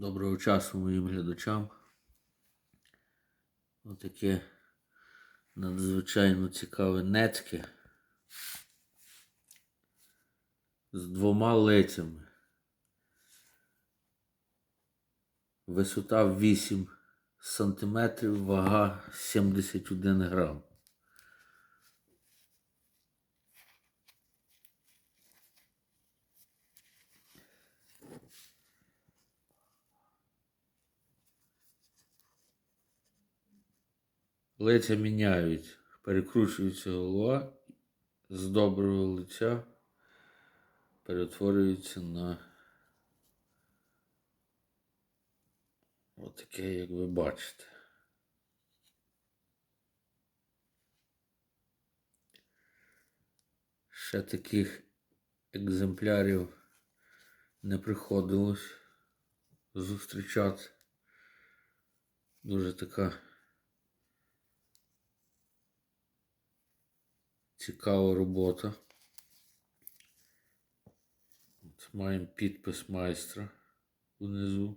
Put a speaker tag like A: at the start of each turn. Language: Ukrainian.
A: Доброго часу моїм глядачам. Отаке надзвичайно цікаве нецьке з двома лицями. Висота 8 сантиметрів, вага 71 грам. Лиця міняють, перекручується голова з доброго лиця, перетворюється на отаке, як ви бачите. Ще таких екземплярів не приходилось зустрічати. Дуже така цікава робота. От маємо підпис майстра внизу.